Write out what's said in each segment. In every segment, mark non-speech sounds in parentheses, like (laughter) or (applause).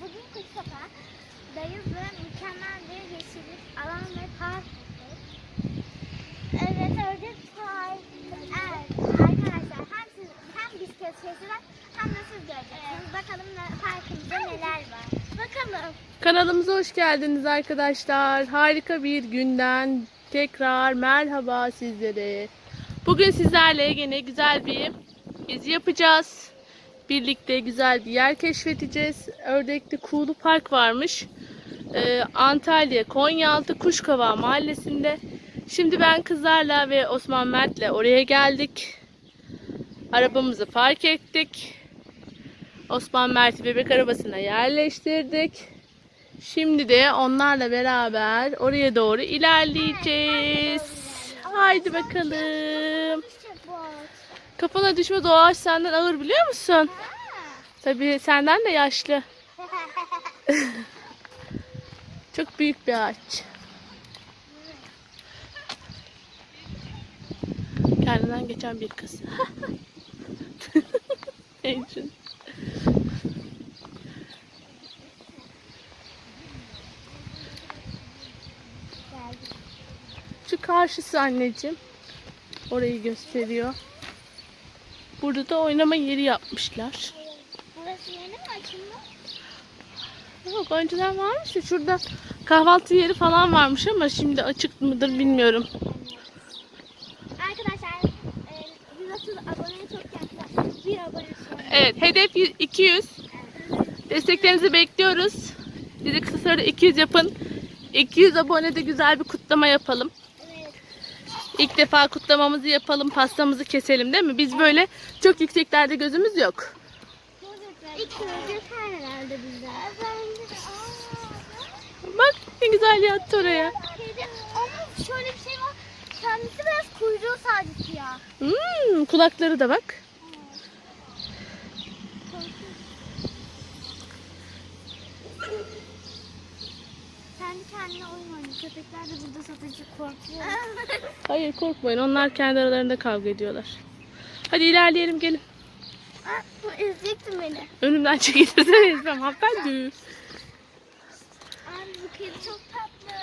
bugün Kuşkapa'dayız ve mükemmel bir yeşillik alan ve park. Evet, ördek park. Evet, arkadaşlar hem, siz, hem bisiklet şeysi var hem de siz göreceksiniz. Bakalım ne, parkımızda neler var. Bakalım. Kanalımıza hoş geldiniz arkadaşlar. Harika bir günden tekrar merhaba sizlere. Bugün sizlerle yine güzel bir gezi yapacağız. Birlikte güzel bir yer keşfedeceğiz. Ördekli Kuğulu Park varmış. Ee, Antalya Konyaaltı Kuşkova mahallesinde. Şimdi ben kızlarla ve Osman Mert'le oraya geldik. Arabamızı park ettik. Osman Mert'i bebek arabasına yerleştirdik. Şimdi de onlarla beraber oraya doğru ilerleyeceğiz. Haydi bakalım. Kafana düşme o ağaç senden ağır biliyor musun? Tabii senden de yaşlı. (laughs) Çok büyük bir ağaç. Kendinden geçen bir kız. (laughs) Ecrin. Şu karşısı anneciğim. Orayı gösteriyor. Burada da oynama yeri yapmışlar. Burası yeni mi açıldı? Yok önceden varmış ya şurada kahvaltı yeri falan varmış ama şimdi açık mıdır bilmiyorum. Arkadaşlar, e, 130 aboneye çok yaklaştık. Bir abone. Evet hedef 100 200. Desteklerinizi bekliyoruz. Bizi kısa sürede 200 yapın. 200 abonede güzel bir kutlama yapalım. İlk defa kutlamamızı yapalım, pastamızı keselim değil mi? Biz böyle çok yükseklerde gözümüz yok. İlk görecek herhalde bizden. Bak ne güzel yattı oraya. Ama şöyle bir şey var. Kendisi biraz kuyruğu sadece siyah. Hmm, kulakları da bak. Kendi kendine oyun oynuyor. Köpekler de burada satıcı korkuyor. (laughs) Hayır korkmayın onlar kendi aralarında kavga ediyorlar. Hadi ilerleyelim gelin. Aa, bu ezecektin beni. Önümden çekilirsen ezmem hanımefendi. Abi bu kedi çok tatlı.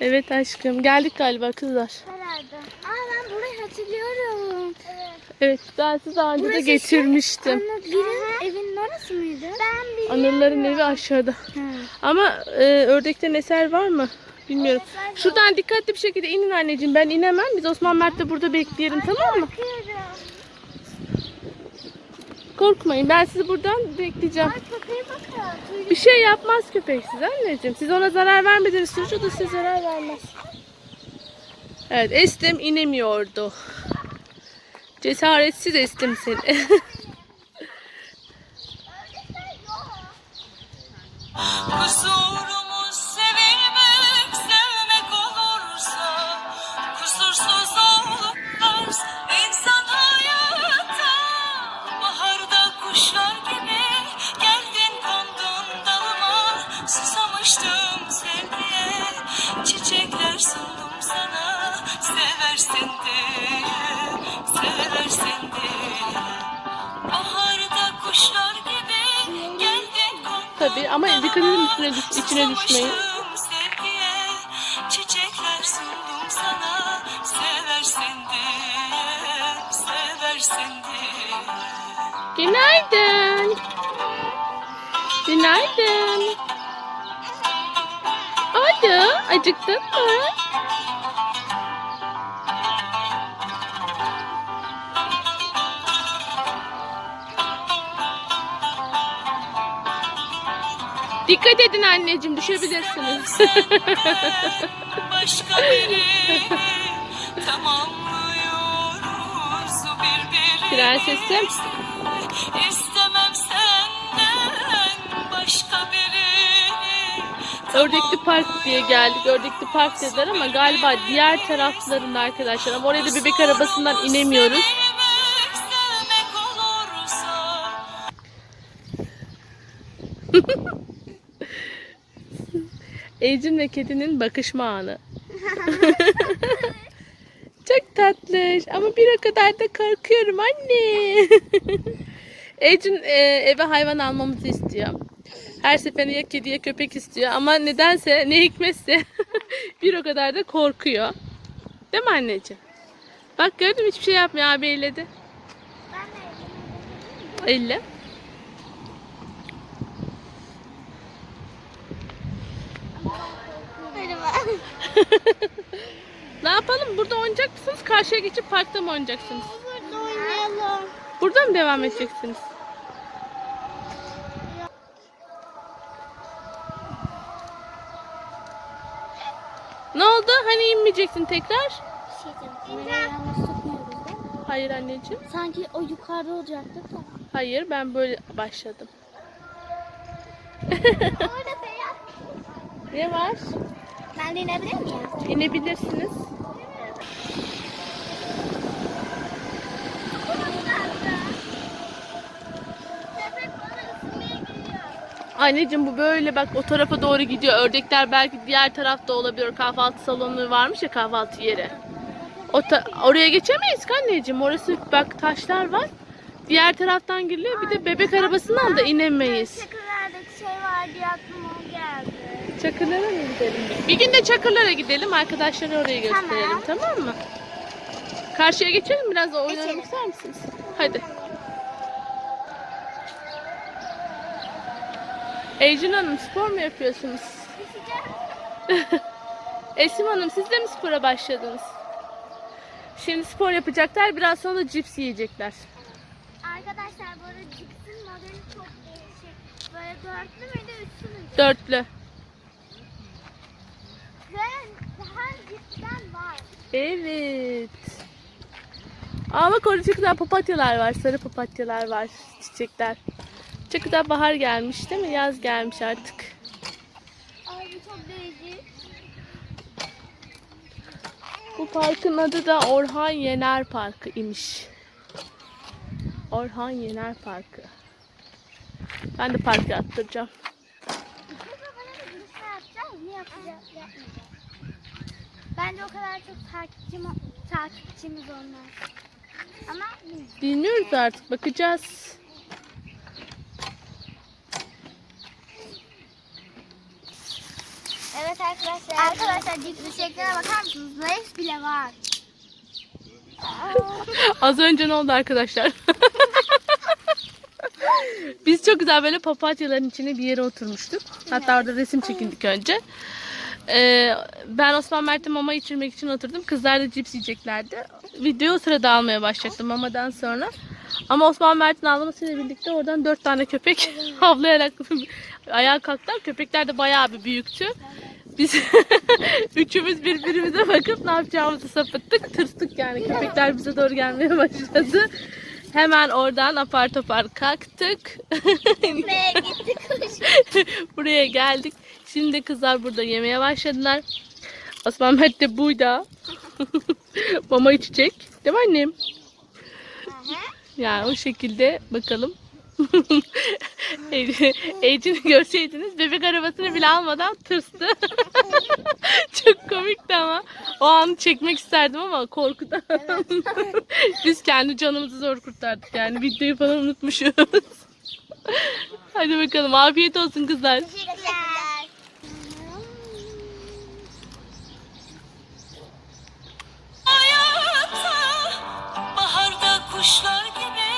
Evet aşkım geldik galiba kızlar. Herhalde. Aa ben burayı hatırlıyorum. Evet. Evet ben sizi daha önce de Burası getirmiştim. Anne birinin evinin orası mıydı? Ben biliyorum. Anırların evi aşağıda. Ha. Ama e, ördekten eser var mı? Bilmiyorum. Evet, var. Şuradan dikkatli bir şekilde inin anneciğim. Ben inemem. Biz Osman Mert'le burada bekleyelim tamam mı? Bakıyorum. Korkmayın. Ben sizi buradan bekleyeceğim. Ay bakın. Bir şey yapmaz köpek size anneciğim. Siz ona zarar vermediğiniz sürece o da size zarar vermez. Evet Estem inemiyordu. Cesaretsiz Estem seni. (laughs) Tabii ama dikkat edin üstüne düş, içine düşmeyin. Günaydın. Günaydın. Hadi acıktın mı? Dikkat edin anneciğim düşebilirsiniz. Başka biri tamamlıyoruz birbirimizi. Prensesim. İstemem senden başka birini. Ördekli Park diye geldik. Ördekli Park dediler ama galiba diğer taraflarında arkadaşlar. Ama oraya da bebek arabasından inemiyoruz. (laughs) Ecin ve kedinin bakışma anı. (laughs) Çok tatlış ama bir o kadar da korkuyorum anne. (laughs) Ecin e, eve hayvan almamızı istiyor. Her seferinde ya kedi ya köpek istiyor ama nedense ne hikmetse (laughs) bir o kadar da korkuyor. Değil mi anneciğim? Bak gördün mü hiçbir şey yapmıyor abi elledi. Elle. Benim ben. (laughs) Ne yapalım? Burada oynayacak mısınız? Karşıya geçip parkta mı oynayacaksınız? Burada oynayalım. Burada mı devam edeceksiniz? Ne oldu? Hani inmeyeceksin tekrar? Şey? Hayır anneciğim. Sanki o yukarıda olacaktı da. Hayır ben böyle başladım. Orada beyaz. Ne var? Ben de inebilir miyim? İnebilirsiniz. Anneciğim bu böyle bak o tarafa doğru gidiyor. Ördekler belki diğer tarafta olabilir. Kahvaltı salonu varmış ya kahvaltı yeri. O oraya geçemeyiz ki anneciğim. Orası bak taşlar var. Diğer taraftan giriliyor. Bir de bebek arabasından da inemeyiz. Çakırlardaki şey var diye aklıma. Çakırlara mı gidelim? Bir gün de Çakırlara gidelim. Arkadaşları oraya gösterelim tamam, mı? Karşıya geçelim biraz da oynayalım Geçelim. ister misiniz? Hadi. Ecrin Hanım spor mu yapıyorsunuz? (laughs) Esim Hanım siz de mi spora başladınız? Şimdi spor yapacaklar. Biraz sonra da cips yiyecekler. Arkadaşlar bu arada cipsin modeli çok değişik. Böyle dörtlü müydü üçlü müydü? Dörtlü. Ve daha cipsten var. Evet. Aa bak orada çok güzel papatyalar var. Sarı papatyalar var. Çiçekler. Çok güzel bahar gelmiş değil mi? Yaz gelmiş artık. Ay bu çok değişik. Bu parkın adı da Orhan Yener Parkı imiş. Orhan Yener Parkı. Ben de parka attıracağım. Acaba bana da bir şey yapacağız mı yapacağız? Yapmayacağız. Bence o kadar çok takipçim, takipçimiz olmaz. Ama bilmiyorum. Dinliyoruz artık. Bakacağız. Evet arkadaşlar. Arkadaşlar cipsi şekline bakar mısınız? Zayıf bile var. (laughs) Az önce ne oldu arkadaşlar? (laughs) Biz çok güzel böyle papatyaların içine bir yere oturmuştuk. Hatta orada resim çekindik önce. Ee, ben Osman Mert'e mama içirmek için oturdum. Kızlar da cips yiyeceklerdi. Videoyu o sırada almaya başlayacaktım mamadan sonra. Ama Osman Mert'in ağlamasıyla birlikte oradan dört tane köpek (laughs) havlayarak (laughs) ayağa kalktılar. Köpekler de bayağı bir büyüktü. Biz (laughs) üçümüz birbirimize bakıp ne yapacağımızı sapıttık. Tırstık yani. Köpekler bize doğru gelmeye başladı. Hemen oradan apar topar kalktık. Ve gittik. Buraya geldik. Şimdi kızlar burada yemeye başladılar. Osman Mert de burada. (laughs) Mama içecek. Değil mi annem? Yani o şekilde bakalım. (laughs) Ecini görseydiniz bebek arabasını bile almadan tırstı. (laughs) Çok komikti ama. O anı çekmek isterdim ama korkudan. Biz kendi canımızı zor kurtardık yani. Videoyu falan unutmuşuz. Hadi bakalım afiyet olsun kızlar. Teşekkürler. Kuşlar gibi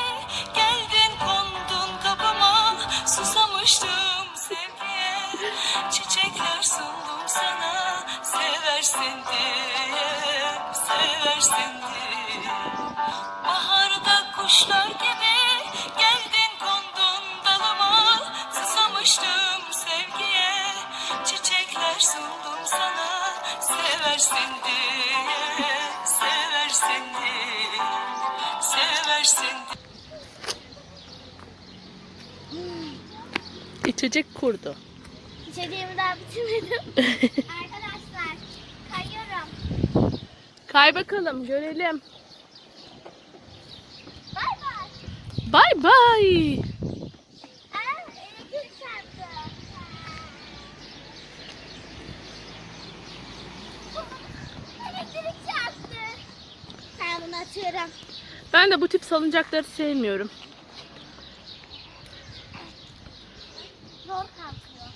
geldin kondun kapıma. Susamıştım sevgiye çiçekler sundum sana. Seversin diye seversin diye. Baharda kuşlar gibi seversin diye İçecek kurdu. İçeceğimi daha bitirmedim. (laughs) Arkadaşlar kayıyorum. Kay bakalım görelim. Bay bay. Bay bay. Aa, elektrik çarptı. elektrik çarptı. Ben bunu atıyorum. Ben de bu tip salıncakları sevmiyorum. Zor kalkıyor.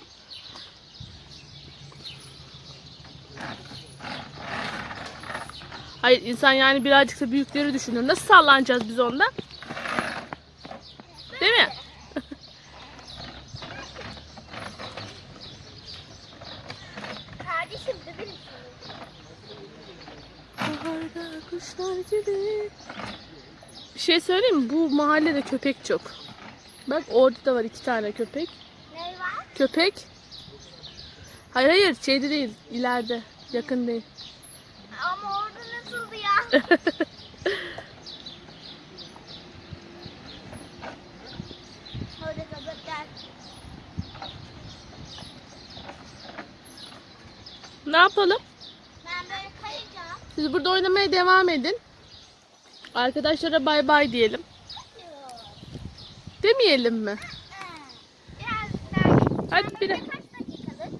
Hayır insan yani birazcık da büyükleri düşünür. Nasıl sallanacağız biz onda? Değil mi? Kardeşim Baharda kuşlar gibi. Bir şey söyleyeyim mi? Bu mahallede köpek çok. Bak orada da var iki tane köpek. Ne var? Köpek. Hayır hayır şeyde değil. ileride. Yakın değil. Ama orada nasıldı ya? (laughs) Orada köpekler. ne yapalım? Ben böyle kayacağım. Siz burada oynamaya devam edin. Arkadaşlara bay bay diyelim. Demeyelim mi? Hadi bir- böyle kaç dakikadır?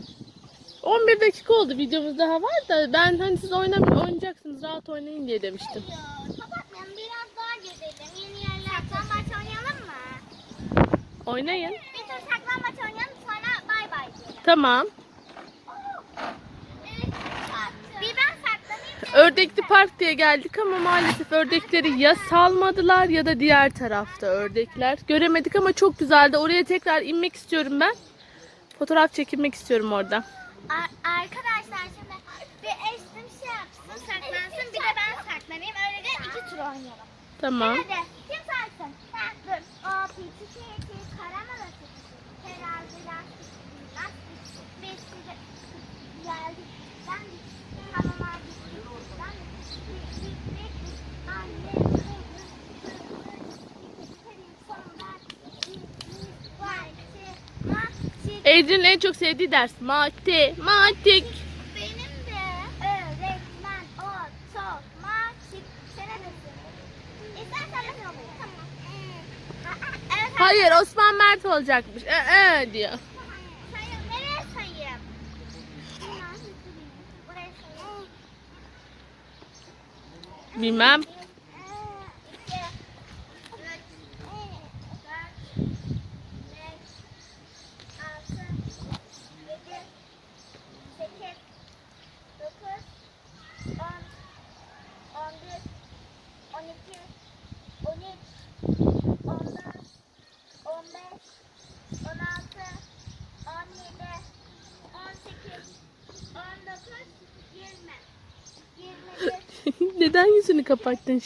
11 dakika oldu videomuz daha var da ben hani siz oynam oynayacaksınız rahat oynayın diye demiştim. Ya, kapatmayalım. Biraz daha gezelim. Yeni yerler. Saklambaç oynayalım mı? Oynayın. Bir tur saklambaç oynayalım sonra bay bay diyelim. Tamam. Bir ben saklanayım. Ördekli Park diye geldik ama maalesef ördekleri ya salmadılar ya da diğer tarafta ördekler. Göremedik ama çok güzeldi. Oraya tekrar inmek istiyorum ben. Fotoğraf çekilmek istiyorum orada. Ar- arkadaşlar şimdi bir eşim şey yapsın saklansın bir de ben saklanayım öyle de iki tur oynayalım. Tamam. Hadi kim saksın? Ben dur. O karamela Terazi lastik lastik besi de geldik. Ben hamama gittik. Ben gittik gittik. Anne sonunda Ecrin'in en çok sevdiği ders matematik. benim de öğretmen otomatik. İstersen ben olayım. Tamam. Evet. Hayır Osman Mert olacakmış. Ee, ee diyor. Sayın nereye sayayım? Bilmem. (laughs) Neden yüzünü kapattın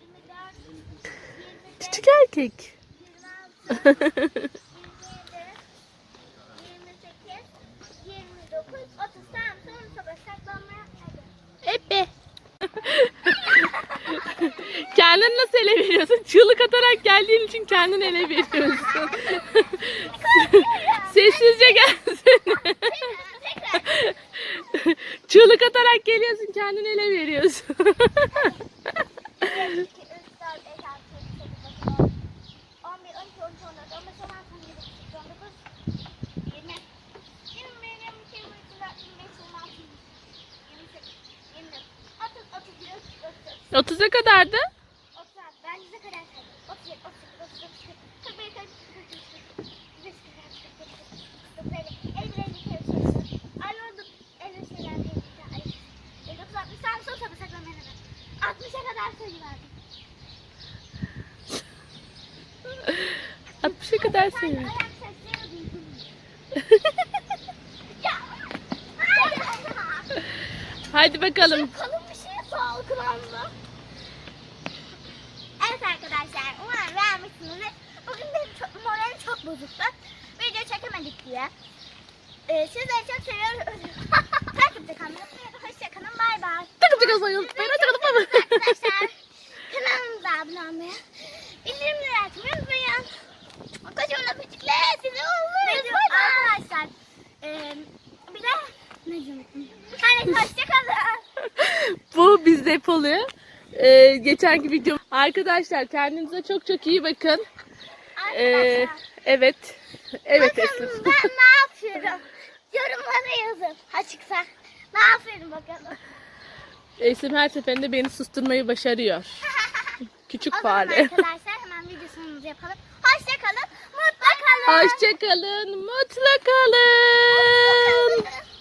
yirmi beş, Küçük erkek. 26, 27, 28, 29, 30. Tamam sonra sabah saklanmaya hadi. Kendini nasıl ele veriyorsun? Çığlık atarak geldiğin için kendini ele veriyorsun. Sessizce gelsene. Çığlık atarak geliyorsun kendini ele veriyorsun. (laughs) 30'a kadardı. 36, ben yüze kadar saydım. 37, 38, 39, 40, 41, 42, 43, 44, 45, 46, 47, 48, 50, 52, 53, 54. Ay oldu. 50 şeyler değil. Ay. 59, 60, sen son tabi saklamaya hemen. 60'a kadar sayıverdim. 60'a kadar Sen sayıyorum. ayak sesleri duydun mu? ya. Hayır. Hadi bakalım. Kalın bir şeye salgılandı. Evet arkadaşlar umarım beğenmişsinizdir. Bugün benim çok, moralim çok bozuktu. Video çekemedik diye. Ee, sizleri çok seviyorum. Takipte kalın. Hoşçakalın. Bay bay. Takım takım sayın. Ben açıkladım Arkadaşlar kanalımıza abone olmayı, bildirimleri açmayı unutmayın. Kocaman öpücükler sizi olmayı Arkadaşlar e, bir de ne diyeyim? Hani hoşçakalın. (laughs) Bu bizde oluyor. Ee, geçenki video. Arkadaşlar kendinize çok çok iyi bakın. Ee, Arkadaşlar. evet. Evet Bakın Esin. ben ne yapıyorum? Yorumlara yazın. Açıksa. Ne aferin bakalım. Esim her seferinde beni susturmayı başarıyor. (laughs) Küçük o fare. arkadaşlar hemen video yapalım. Hoşça kalın. Mutlu kalın. Hoşça kalın. Mutlu kalın. Mutlu kalın.